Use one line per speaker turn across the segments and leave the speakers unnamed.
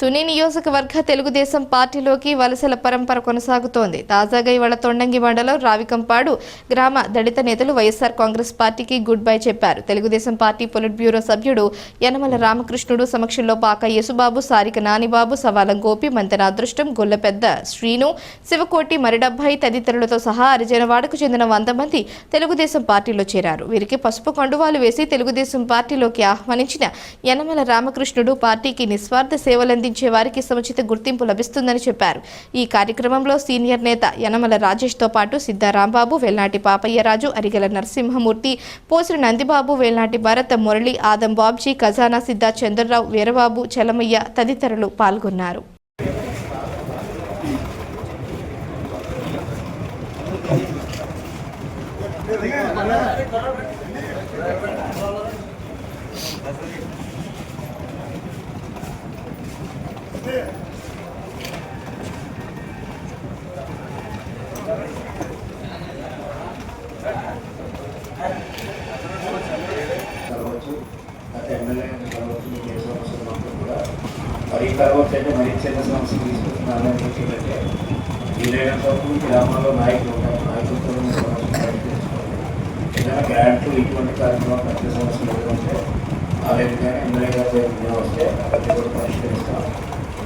తుని నియోజకవర్గ తెలుగుదేశం పార్టీలోకి వలసల పరంపర కొనసాగుతోంది. తాజాగా ఇవాళ తొండంగి మండలం రావికంపాడు గ్రామ దళిత నేతలు వైఎస్ఆర్ కాంగ్రెస్ పార్టీకి గుడ్ బై చెప్పారు. తెలుగుదేశం పార్టీ పొలిట్ బ్యూరో సభ్యుడు యనమల రామకృష్ణుడు సమక్షంలో పాక యేసుబాబు సారిక నానిబాబు సవాలం గోపి మంతెన అదృష్టం గొల్లపెద్ద శ్రీను శివకోటి మరిడబ్బాయి తదితరులతో సహా అరిజనవాడకు చెందిన వంద మంది తెలుగుదేశం పార్టీలో చేరారు. వీరికి పసుపు కండువాలు వేసి తెలుగుదేశం పార్టీలోకి ఆహ్వానించిన యనమల రామకృష్ణుడు పార్టీకి నిస్వార్థ సేవలంది సేవలందించే వారికి సముచిత గుర్తింపు లభిస్తుందని చెప్పారు. ఈ కార్యక్రమంలో సీనియర్ నేత యనమల రాజేష్తో పాటు సిద్ధారాంబాబు వెల్నాటి పాపయ్యరాజు అరిగల నరసింహమూర్తి పోసిరి నందిబాబు వెల్నాటి భరత్ మురళి ఆదం బాబ్జీ ఖజానా సిద్ధా చంద్రరావు వీరబాబు చలమయ్య తదితరులు పాల్గొన్నారు.
కలవచ్చు గత ఎమ్మెల్యే కలవచ్చు మీకు ఏ సమస్యలు ఉన్నప్పుడు కూడా మరీ కలవచ్చు అంటే మరీ చిన్న సమస్య తీసుకుంటున్నాను అని ఏంటంటే వీలైనంత వరకు గ్రామాల్లో నాయకులు ఉంటారు నాయకులతో ఏదైనా గ్రాంట్లు ఇటువంటి కార్యక్రమాలు పెద్ద సమస్యలు ఎదుర్కొంటే ఆ విధంగా ఎమ్మెల్యే గారు వస్తే అది కూడా పరిష్కరిస్తాం.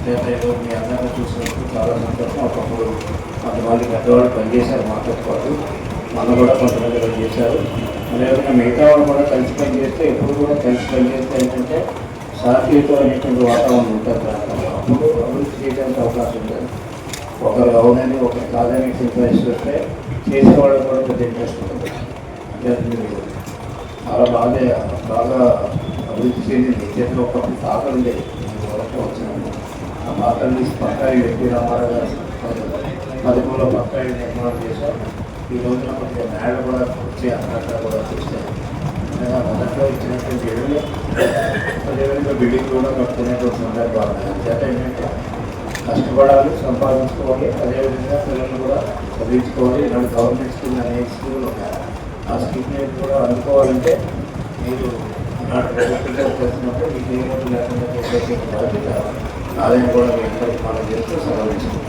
లేదా ఏదో మీ అందరిని చూసినప్పుడు చాలా సంతోషం ఒకప్పుడు కొంతమంది పెద్దవాళ్ళు పనిచేశారు మాతో పాటు మన కూడా కొంతమంది పని చేశారు అదేవిధంగా మిగతా వాళ్ళు కూడా కలిసి పనిచేస్తే ఎప్పుడు కూడా కలిసి పనిచేస్తే ఏంటంటే సాధ్యత అనేటువంటి వాతావరణం ఉంటుంది ప్రాంతంలో అప్పుడు అభివృద్ధి చేయడానికి అవకాశం ఉంటుంది ఒకరు అవునని ఒకరు కాదని సింపైజ్ వస్తే చేసేవాళ్ళు కూడా పెద్ద ఇంట్రెస్ట్ ఉంటుంది చాలా బాగా బాగా అభివృద్ధి చెందింది. చేతిలో ఒకప్పుడు తాకలు వరకు వచ్చినాము ఆ తాకలు తీసి పక్కాయి వ్యక్తి రామారావు గారు పదమూడులో పక్కాయి నిర్మాణం చేశారు. ఈ రోజున కొద్దిగా మేడ కూడా వచ్చి అక్కడ కూడా చూస్తాయి మొదట్లో ఇచ్చినటువంటి ఎరువులు అదేవిధంగా బిల్డింగ్ కూడా కట్టుకునేటువంటి సందర్భాలు ఉన్నాయి. చేత ఏంటంటే కష్టపడాలి సంపాదించుకోవాలి అదేవిధంగా పిల్లలు కూడా చదివించుకోవాలి. ఇలాంటి గవర్నమెంట్ స్కూల్ అనేక స్కూల్ ఉన్నాయి. ఆ స్కీమ్ కూడా అనుకోవాలంటే మీరు ఇలాంటి మీకు లేకుండా ఆదాయం కూడా మీ పరిపాలన చేస్తూ సెలవు